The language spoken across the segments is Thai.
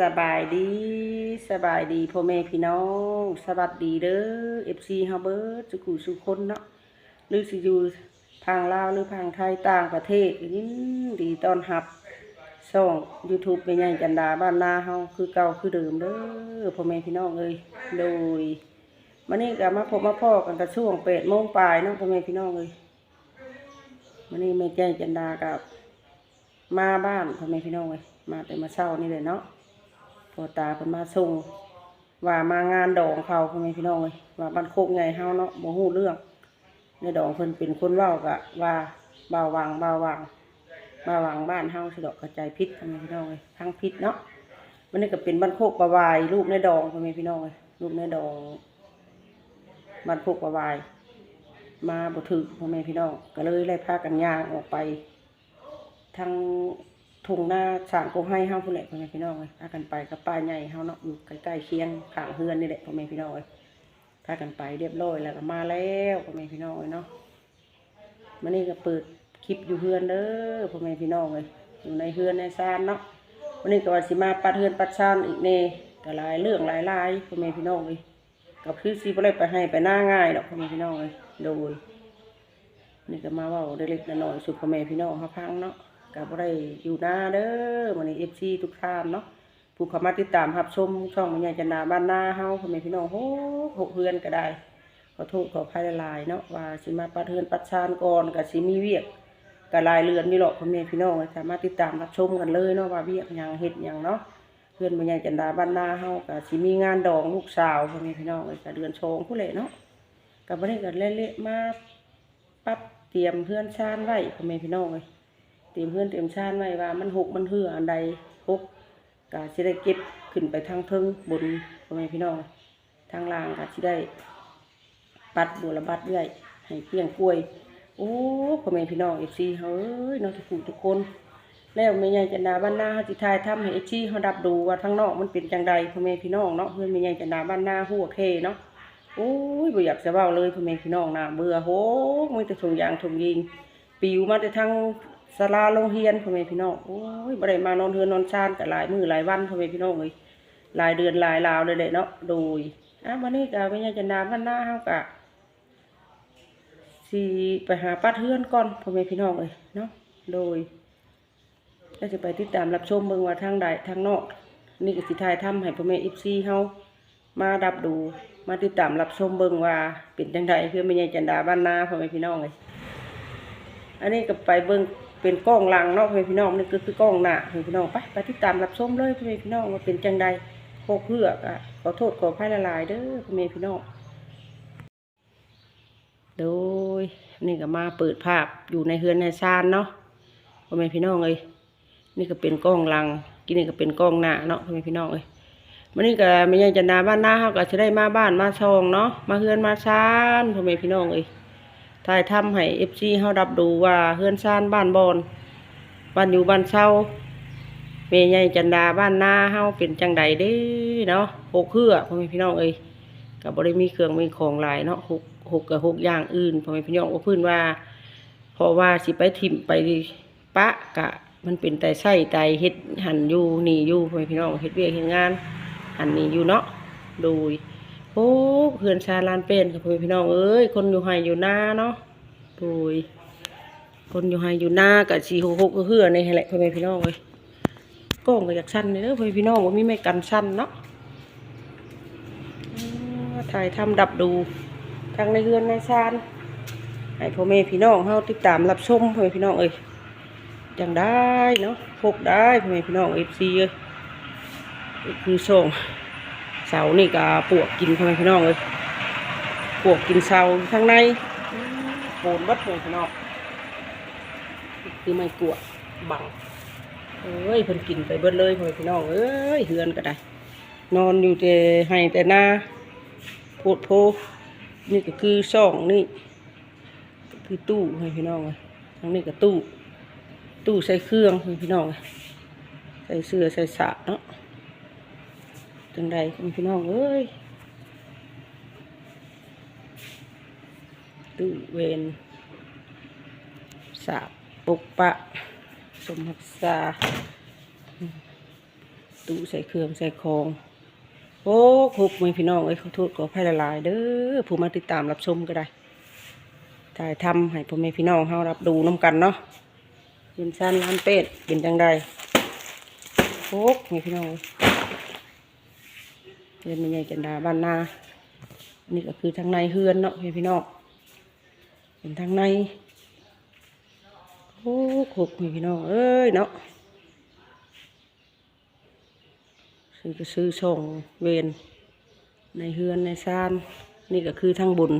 สบายดีสบายดีพ่อแม่พี่น้องสวัสดีเด้อ FC เฮาเบิดสุขุสุคนเนาะหรือสิอยู่ทางลาวหรือทางไทยต่างประเทศยินดีต้อนรับช่อง YouTube แม่ใหญ่จันดาบ้านนาเฮาคือเก่าคือเดิมเด้อพ่อแม่พี่น้องเอ้ยโดยมื้อนี้ก็มาพบมาพ้อกันแต่ช่วง8โมงปลายเนาะพ่อแม่พี่น้องเอ้ยมื้อนี้แม่ใหญ่จันดากับมาบ้านพ่อแม่พี่น้องเลยมาแต่มาเช้านี่เลยเนาะ พอตาเพิ่นมาส่งว่ามางานดองเขาพ่อแม่พี่น้องเลยว่าบ้านโคกใหญ่เฮาเนาะบ่ฮู้เรื่องในดองเพิ่นเป็นคนเว้ากะว่าบ่าววังบ่าววังบ่าววังบ้านเฮาสิดอกกระจายพิษพ่อแม่พี่น้องเลยทั้งพิษเนาะมันนี่ก็เป็นบ้านโคกประวายลูกในดองพ่อแม่พี่น้องเลยลูกในดองบ้านโคกประวาย มาบ่ถึกพ่อแม่พี่น้องก็เลยไล่พากันย่างออกไปทาง ทุ่งนาสางกงให้เฮาพุ่นแหละพ่อแม่พี่น้องเอ้ยพากันไปกับป้าใหญ่เฮาเนาะอยู่ใกล้ๆเคียงข้างเฮือนนี่แหละพ่อแม่พี่น้องเอ้ยพากันไปเรียบร้อยแล้วก็มาแล้วพ่อแม่พี่น้องเอ้ยเนาะมื้อนี้ก็เปิดคลิปอยู่เฮือนเด้อพ่อแม่พี่น้องเอ้ยอยู่ในเฮือนในซานเนาะวันนี้ก็ว่าสิมาปัดเฮือนปัดซานอีกแน่ก็หลายเรื่องหลายรายพ่อแม่พี่น้องเอ้ยก็คือสิบ่ได้ไปให้ไปหน้าง่ายดอกพ่อแม่พี่น้องเอ้ยโดยนี่ก็มาว่าเล็กๆน้อยๆสุดพ่อแม่พี่น้องเขาพังเนาะ ก็บ่ได้อยู่หน้าเด้อวันนี้ FC ทุกท่านเนาะผู้เข้ามาติดตามรับชมช่องม่ใหญ่จันดาบ้านนาเฮาพ่อแม่พี่น้องโหหกเฮือนก็ได้ ขอโทษขอภัยหลายเนาะว่าสิมาปัดเฮือนปัดชานก่อนก็สิมีเวียกก็หลายเรือนนี่หรอกพ่อแม่พี่น้องสามารถติดตามรับชมกันเลยเนาะว่าเวียกยังเฮ็ดยังเนาะเพื่อนม่ใหญ่จันดาบ้านนาเฮาก็สิมีงานดองลูกสาวพ่อแม่พี่น้องก็เดือนชงผู้เละเนาะก็บ่ได้ก็เละๆมาปั๊บเตรียมเพื่อนชานไว้พ่อแม่พี่น้องเลย เตรียมเพื่อนเตรียมชานไว้ว่ามันหกมันเหืออันใดหกกะสิได้เก็บขึ้นไปทางเทิงบนพ่อแม่พี่น้องทางล่างกะสิได้ ปัดบัวระบัดเรื่อยให้เพียงกล้วย โอ้พ่อแม่พี่น้องเอฟซีเฮ้ยน้องทุกผู้ทุกคน แล้วแม่ใหญ่จันดาบ้านนาเฮาสิทายทำให้เอฟซีเฮาดับดูว่าทางนอกมันเป็นจังใดพ่อแม่พี่น้องเนาะเพื่อนแม่ใหญ่จันดาบ้านนาหัวเคเนาะโอ้ยบ่อยากจะเว้าเลยพ่อแม่พี่น้องนะเบื่อโหมีแต่ถุงยางถุงยิงปิวมาแต่ทาง ศาลาโรงเรียนพ่อแม่พี่น้องโอ้ยบ่ได้มานอนเฮือนนอนชานก็หลายมื้อหลายวันพ่อแม่พี่น้องเอ้ยหลายเดือนหลายราวเลยแหละเนาะโดยอะวันนี้ก็แม่ยายจันดาบ้านหน้าเฮาก็สิไปหาป้าเฮือนก่อนพ่อแม่พี่น้องเอ้ยเนาะโดยก็จะไปติดตามรับชมเบิ่งว่าทางใดทางนอก นี่ก็สิถ่ายทำให้พ่อแม่ FC เฮามาดับดูมาติดตามรับชมเบิ่งว่าเป็นจังไดเพื่อไม่ใช่จันดาบ้านนาพ่อแม่พี่น้องเลยอันนี้ก็ไปเบิ่ง เป็นกล้องลังเนาะพ่อแม่พี่น้องนี่ก็คือกล้องหน้าพ่อแม่พี่น้องไปไปติดตามรับชมเลยพ่อแม่พี่น้องว่าเป็นจังไดโคกเพือกอะขอโทษขออภัยละลายเด้อพ่อแม่พี่น้องโดยนี่ก็มาเปิดภาพอยู่ในเฮือนในซานเนาะพ่อแม่พี่น้องเลยนี่ก็เป็นกล้องลังกินนี่ก็เป็นกล้องหน้าเนาะพ่อแม่พี่น้องเลยมันนี่ก็ไม่ใช่จันาบ้านหน้าเขาก็จะได้มาบ้านมาช่องเนาะมาเฮือนมาซานพ่อแม่พี่น้องเอ้ย ถ่ายทำให้เอฟซีเขารับดูว่าเฮือนซานบ้านบอนบ้านอยู่บ้านเช่าแม่ใหญ่จันดาบ้านนาเฮาเป็นจังใดเด้เนาะหกเครือพ่อแม่พี่น้องเอ้ยก็บ่ได้มีเครื่องมีของหลายเนาะหกหกกับหกอย่างอื่นพ่อแม่พี่น้องว่าพื้นว่าเพราะว่าสิไปถิ่มไปปะกะ มันเป็นแต่ไส้ไตเฮ็ดหันอยู่นี่อยู่พ่อแม่พี่น้องเฮ็ดเวียกเฮ็ดงานอันนี้อยู่เนาะดย โอ้เพื่อนชาลานเป็นกับเพื่อนพี่น้องเอ้ยคนอยู่ไฮอยู่หน้าเนาะโดยคนอยู่ไฮอยู่หน้ากับสีหกหกก็เฮือในแหละเพื่อนพี่น้องเอ้ยก้องก็อยากสั้นเด้อเพื่อนพี่น้องว่ามีไม่กันสั้นเนาะถ่ายทำดับดูทางในเฮือนในชานให้พ่อแม่พี่น้องเฮาติดตามรับชมพ่อแม่พี่น้องเอ้ยจังได้เนาะพกได้พ่อแม่พี่น้องเอฟซีเอ้ยคือส่ง เสานี่ก็ปวกกินพ่อแม่พี่น้องเลยปวกกินเสาข้างในโผนบัดเลยพี่น้องคือไม่กลัวบังเอ้ยเพิ่นกินไปเบิดเลยพ่อแม่พี่น้องเอ้ยเฮือนก็ได้ นอนอยู่แต่ให้แต่หน้าโพดโพนี่ก็คือซ่องนี่คือตู้ให้พี่น้องเลยทั้งนี้ก็ตู้ ตู้ใส่เครื่องให้พี่น้องเลยใส่เสื้อใส่สาเนาะ จังใดคุณพี่น้องเอ้ยตู้เวนสาปุกปะ สมหักษาตู้ใส่เครื่องใส่ของโอ้ครบมือพี่น้องเอ้ยขอโทษขอภัยหลายเด้อผู้มาติดตามรับชมก็ได้ถ่ายทำให้พ่อแม่พี่น้องเฮารับดูน้กันเนาะเป็นสั้นร้านเป็ดเป็นจังใดโอ้มือพี่น้อง เรียนไม่ใหญ่จันดาบ้านนาอันนี่ก็คือทางในเฮือนเนาะพี่น้องเป็นทางในโอ้ขบมีพี่น้องเอ้ยเนาะซื้อก็ซื้อส่งเวนในเฮือนในซาน นี่ก็คือทางบุญ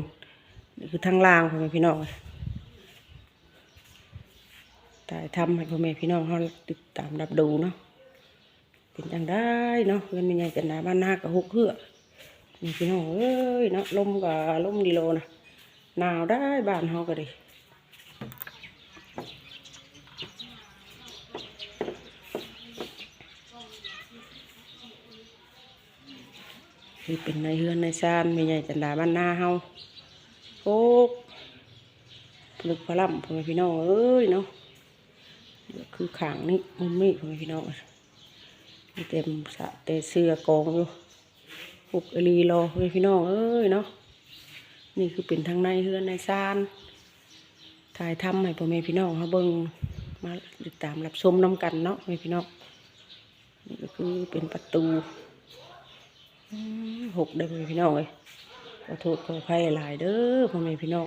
นี่คือทางล่างพ่อแม่พี่น้องถ่ทำให้พ่อแม่พี่น้องเขาติดตามรับดูเนาะ เป็นจังได้เนาะเพื่อนมีไงกันนะบ้านนากับฮุกเหือนี่พี่น้องเอ้ยเนาะลมกับลมดีโลนะหนาวได้บ้านเขาก็ดีคือเป็นในเฮือนในซานไม่ใหญ่จันดาบ้านนาเฮาโอ้ลึกพลัมพ่อแม่พี่น้องเอ้ยเนาะเดี๋ยวคือขางนี่มุมนี่พ่อแม่พี่น้องมี เต็มสะเตเสื้อกองอยู่ปุกอลีรอพี่น้องเอ้ยเนาะนี่คือเป็นทางในเฮือนในซานถ่ายทำให้พ่อแม่พี่น้องเขาเบิ่งมาติดตามรับชมน้ำกันเนาะแม่พี่น้องนี่ก็คือเป็นประตูหกเด้อพ่อแม่พี่น้องเลยขอโทษขออภัยหลายเด้อพ่อแม่พี่น้อง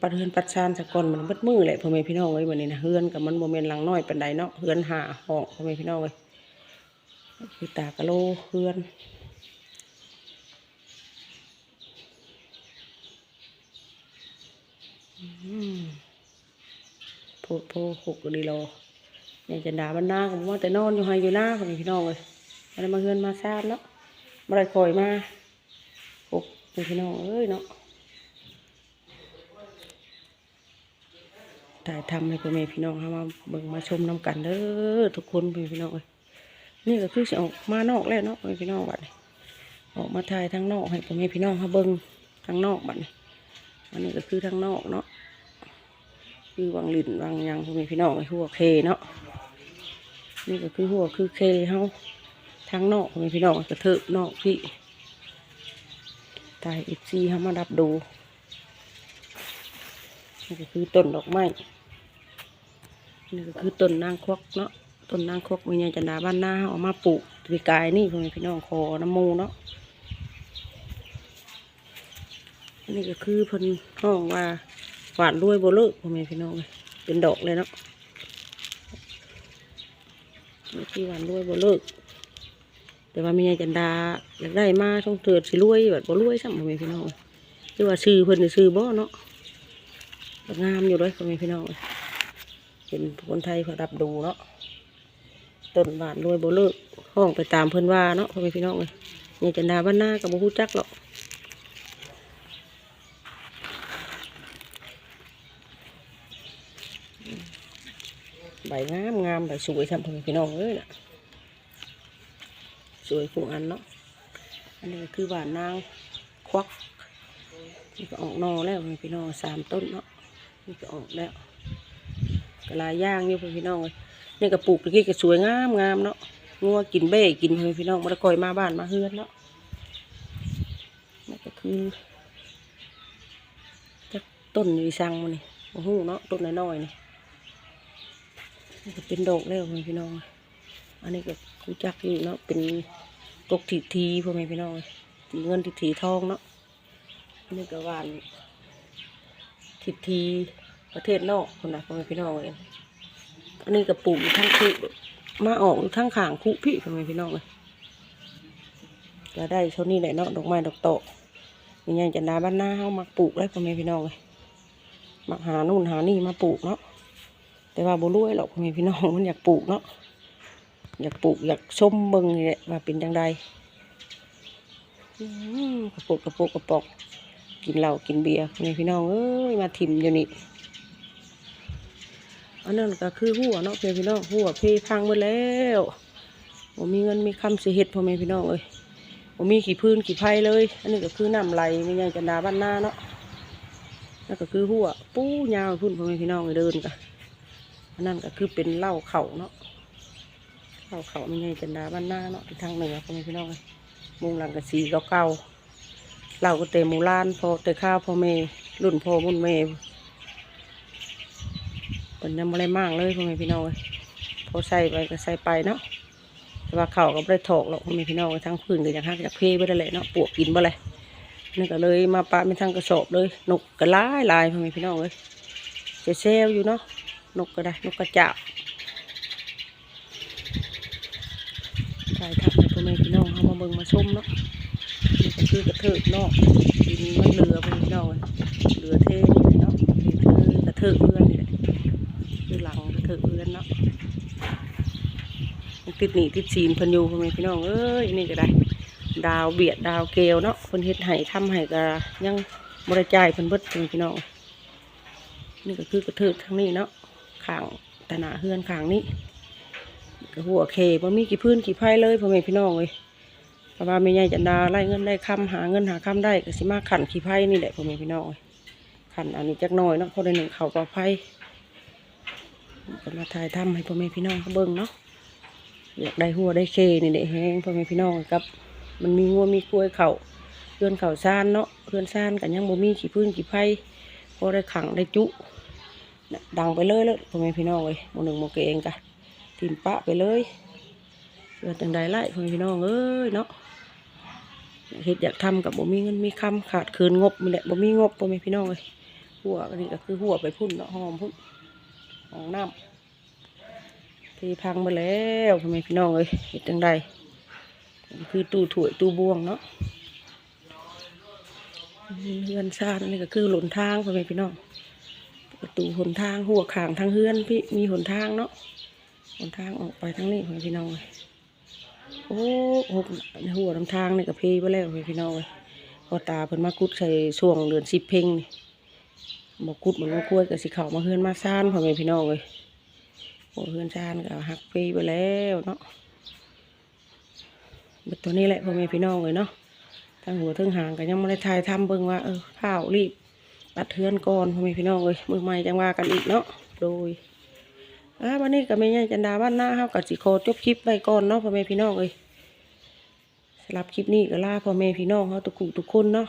ปัดเฮือนปัดชานสะก่อนมันเบิดมือแหละพ่อแม่พี่น้องเลยวันนี้นะเฮือนกับมันโมเมนต์หลังน้อยเปันใดเนาะเฮือนหาห้องพ่อแม่พี่น้องเลยคือตากะโลเฮือนโพดโพหกดีโลเนี่ยจะด่าบรรณาผมว่าแต่นอนอยู่ไฮอยู่หน้าพ่อแม่พี่น้องเลยมาได้มาเฮือนมาซาดเนาะมาได้คอยมาโอ้ยพี่น้องเอ้ยเนาะ ถ่ายทำให้พ่อแม่พี่น้องเขามาเบิ่งมาชมน้ำกันเด้อทุกคนพี่พี่น้องเอ้ยนี่ก็คือจะออกมานอกแล้วเนาะพี่น้องบัดนี้ออกมาถ่ายทางนอกให้พ่อแม่พี่น้องเขาเบิ่งทางนอกบัดนี้อันนี้ก็คือทางนอกเนาะคือวางลินวางยังพ่อแม่พี่น้องไอ้หัวเคเนาะนี่ก็คือหัวคือเคเฮาทางนอกของพี่น้องกระเถิบนอกพี่ตายอีกซีเขามาดับดูนี่ก็คือต้นดอกไม้ นี่ก็คือต้นนางควักเนาะต้นนางควักมีไงจันดาบ้านหน้าเอามาปลูกปีกายนี่ของพี่น้องคอน้ำมูเนาะอันนี้ก็คือพิ่นห้องว่าหวานรวยโบเลิกของพี่น้องเป็นดอกเลยเนาะนี่คือหวานรวยโบเลิกแต่ว่ามีไงจันดาอยากได้มาช่องเถิดสิรวยแบบโบ่รวยซ้ำพ่อแม่พี่น้องคือว่าซื้อเพิ่นนี่ซื้อบ่เนาะงามอยู่เลยพ่อแม่พี่น้อง เป็นคนไทยเขารับดูเนาะต้นบานรวยบ่เลิกห้องไปตามเพิ่อนว่าเนาะพ่อแม่พี่น้องเลยนี่จันดาบ้านหน้ากับบ่ฮู้จักหรอกใบงามงามใบสวยซ้ำพ่อแม่พี่น้องเอ้ยนะสวยฟูอันเนาะอันนี้คือหวานนางควักนี่ก็ออกนอแล้วพี่น้องสามต้นเนาะนี่ก็ออกแล้ว กลายย่างอยู่พี่น้องเลยนี่ก็ปลูกตะกี้ก็สวยงามงามเนาะงัวกินเบ้กินพี่น้องมาตะกอยมาบ้านมาเฮือนเนาะนี่ก็คือจะต้นวีซังมันนี่โอ้โหเนาะต้นน้อยๆนี่นี่ก็เป็นดอกแล้วพี่น้อง อันนี้ก็รู้จักอยู่เนาะเป็นกกถีทีพ่อแม่พี่น้องถีเงินถีทีทองเนาะนนี้ก็หวานถีที ประเทศนอกคนนะพ่อแม่พี่น้องเลยอันนี้ก็ปลูกอยู่ทั้งคุมาออกทั้งขางคุพี่พ่อแม่พี่น้องเลยก็ได้เท่านี้แหละเนาะดอกไม้ดอกโตมีไงจะนาบ้านหน้าเฮามาปลูกได้พ่อแม่พี่น้องเลยมาหานู่นหานี่มาปลูกเนาะแต่ว่าบ่รวยหรอกพ่อแม่พี่น้องมันอยากปลูกเนาะอยากปลูกอยากชมเบิ่งนี่แหละว่าเป็นจังไดกระปุกกระปุกกระปอกกินเหล้ากินเบียร์นี่พี่น้องเอ้ยมาถิ่มอยู่นี่ อันนั้นก็คือหัวเนาะเพื่อนพี่น้องหัวเพพังหมดแล้วผมมีเงินมีคำเสิเฮ็ดพ่อแม่พี่น้องเอ้ยผมมีขี่พื้นขี่ไผ่เลย อันนี้ก็คือน้ำไหลไม่ใหญ่จันดาบ้านหน้าเนาะนั่นก็คือหัวปู้ยาวพุ่นพ่อแม่พี่น้องเดินกันอันนั้นก็คือเป็นเหล้าเข่าเนาะเขาเข่าไม่ใช่จันดาบ้านหน้าเนาะที่ทางเหนือพ่อแม่พี่น้องเลยมุงหลังกะสีเก่าๆเราก็เตะมูลานพอเตะข้าวพ่อแม่รุ่นพ่อรุ่นแม่ เป็นยังไม่ได้มากเลยพ่อแม่พี่น้องเลยพอใส่ไปก็ใส่ไปเนาะแต่ว่าเขาก็ไม่ได้ถอกหรอกพ่อแม่พี่น้องเลยทั้งพื้นก็อยากหักอยากเพไปได้เลยเนาะปวกกินบ่เลยนี่ก็เลยมาปะเป็นทางกระสอบเลย นกกระลายลายพ่อแม่พี่น้องเลยจะเซลอยู่เนาะนกก็ได้นกกระจาบถ่ายทำให้พ่อแม่พี่น้องเขามาเบิ่งมาชมเนาะนี่ก็คือกระเถิกเนาะดินมันเรือไปพี่น้องเรือเท่เนาะนี่คือกระเถิกเพื่อน นี่แหละคือะเถื่อนเนาะติดหนีติดซีนพิ่นยูพ่อแม่พี่น้องเอ้ยนี่ก็ได้ ดาวเบียดดาวเกลเนาะเพิ่นเฮ็ดให้ทำให้ก็ยังบริจายเพิ่นเบิดพ่อแม่พี่น้องนี่ก็คือกระเถิกทางนี้เนาะข้างตะหนาเฮือนข้างนี้กหัวเคบ่มีกี่พื้นกี่ไพ่เลยพ่อแม่พี่น้องเลยเพราะว่าไม่ใหญ่จันดาไล่เงินได้คำหาเงินหาคำได้ก็สิมาขันขี้ไพ่นี่แหละพ่อแม่พี่น้องขันอันนี้จักหน่อยเนาะพอได้หนึ่งเขาปลาไพ่ ก็มาถ่ายทำให้พ่อแม่พี่น้องเขาเบิ่งเนาะอยากได้หัวได้เคนี่แหละแห้งพ่อแม่พี่น้องกับ มันมีงัวมีกล้วยเข่าเพื่อนเข่าซ่านเนาะเพื่อนซ่านกันยังบ่มีขี้พื้นขี้ไพ่พอได้ขังได้จุดังไปเลยเลยพ่อแม่พี่น้องเลยโมหนึ่งโมเกเองกะทิมปะไปเลยเกิดจังใดไล่พ่อแม่พี่น้องเอ้ยเนาะเฮ็ดอยากทำกับบ่มีเงินมีคำขาดคืนงบนี่แหละบ่มีงบพ่อแม่พี่น้องเลยหัวอันนี้ก็คือหัวไปพุ่นเนาะหอมพุ่น ห้องน้ำที่พังมาแล้วพ่อแม่พี่น้องเอ้ยเฮ็ดจังใดคือตู้ถ้วยตู้บวงเนาะเฮือนซ่านนี่ก็คือหล่นทางพ่อแม่พี่น้องประตูหนทางหัวขางทางเฮือนพี่มีหนทางเนาะหนทางออกไปทางนี้ของพี่น้องเลยโอ้หกในหัวลำทางนี่กับเพไปแล้วของพี่น้องเลยพอตาเพิ่นมากุดใส่ช่วงเดือนสิบเพ่งนี่ บอกกุดมันก็กล้วยกับสิเขามาเฮือนมาซ่านของพี่น้องเลยโอ้เฮือนซ่านก็หักเพไปแล้วเนาะบิดตัวนี้แหละพ่อแม่พี่น้องเลยเนาะทางหัวทางหางก็ยังไม่ได้ทายทำเบิ่งว่าเออข้าวรีบตัดเทือนก่อนพ่อแม่พี่น้องเลยมือใหม่จังว่ากันอีกเนาะโดยอ่าวันนี้ก็ไม่ใช่จันดาบ้านหน้าเฮากับสิโคจบคลิปไปก่อนเนาะพ่อแม่พี่น้องเอ้ยสำหรับคลิปนี้ก็ลาพ่อแม่พี่น้องเฮาทุกคู่ทุกคนเนาะ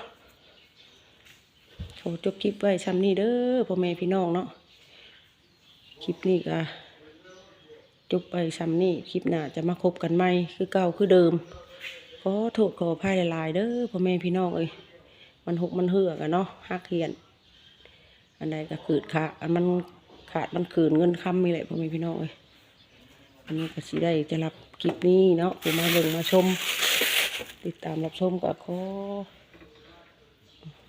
อจบคลิปไว้ซ้ำนี้เด้อพ่อแม่พี่น้องเนาะคลิปนี้ก็จบไปซ้ำนี้คลิปหน้าจะมาคบกันใหมคือเก่าคือเดิมขอโทษขออภัยหลายๆเด้อพ่อแม่พี่น้องเอ้ยมันหกมันเหือกอะเนาะฮักเหียน อันใดก็ขืดขาดอันมันขาดมันขืนเงินคำมีแหละพ่อแม่พี่น้องเอ้ยอันนี้ก็สิได้จะรับคลิปนี้เนาะมาเบิ่งมาชม ติดตามรับชมก็ขอ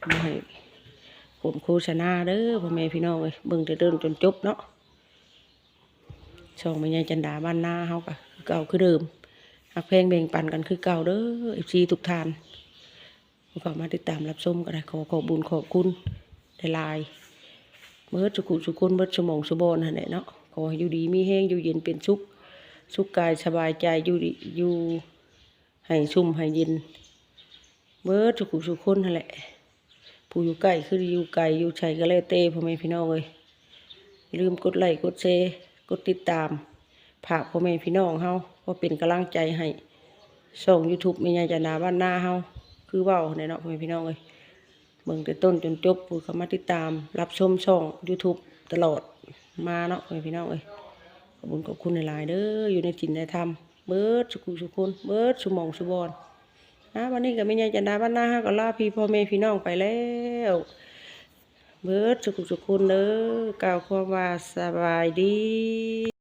มาให้ ผมโฆษณาเด้อพ่อแม่พี่น้องเอ้ยเบิ่งแต่เดินจนจบเนาะช่องแม่ยายจันดาบ้านนาเฮาก็คือเก่าคือเดิมหักเพลงแบ่งปันกันคือเก่าเด้อเอฟซีทุกท่านก็มาติดตามรับชมก็ได้ขอขอบบุญขอบคุณได้ลายเมื่อสุขุสุคนเมื่อสมองสมบอนหั่นแหละเนาะขออยู่ดีมีแห้งอยู่เย็นเป็นสุขสุขกายสบายใจอยู่ดีอยู่ให้ชุ่มให้เย็นเมื่อสุขุสุคนนั่นแหละ ผู้อยู่ใกล้คืออยู่ไกลอยู่ไกลก็แล้วเต้พ่อแม่พี่น้องเลยอย่าลืมกดไลค์กดแชร์กดติดตามฝากพ่อแม่พี่น้องเฮาว่าเป็นกำลังใจให้ช่องยูทูบม่ยาจานาบ้านนาเฮาคือเว้าเนี่ยเนาะพ่อแม่พี่น้องเลยเบิ่งแต่ต้นจนจบผู้เข้ามาติดตาม รับชมช่อง YouTube ตลอดมาเนาะพ่อแม่พี่น้องเอ้ยขอบคุณขอบคุณหลายๆเด้ออยู่ในจินในธรรมเบิร์ดสุขุสุคนเบิร์ดสุมองสุบอน นะวันนี้ก็ไม่ใหญ่จันดาบ้านหน้าฮะก็ลาพี่พ่อแม่พี่น้องไปแล้วเบิร์ดสุขุสุคนเด้อกล่าวความว่าสบายดี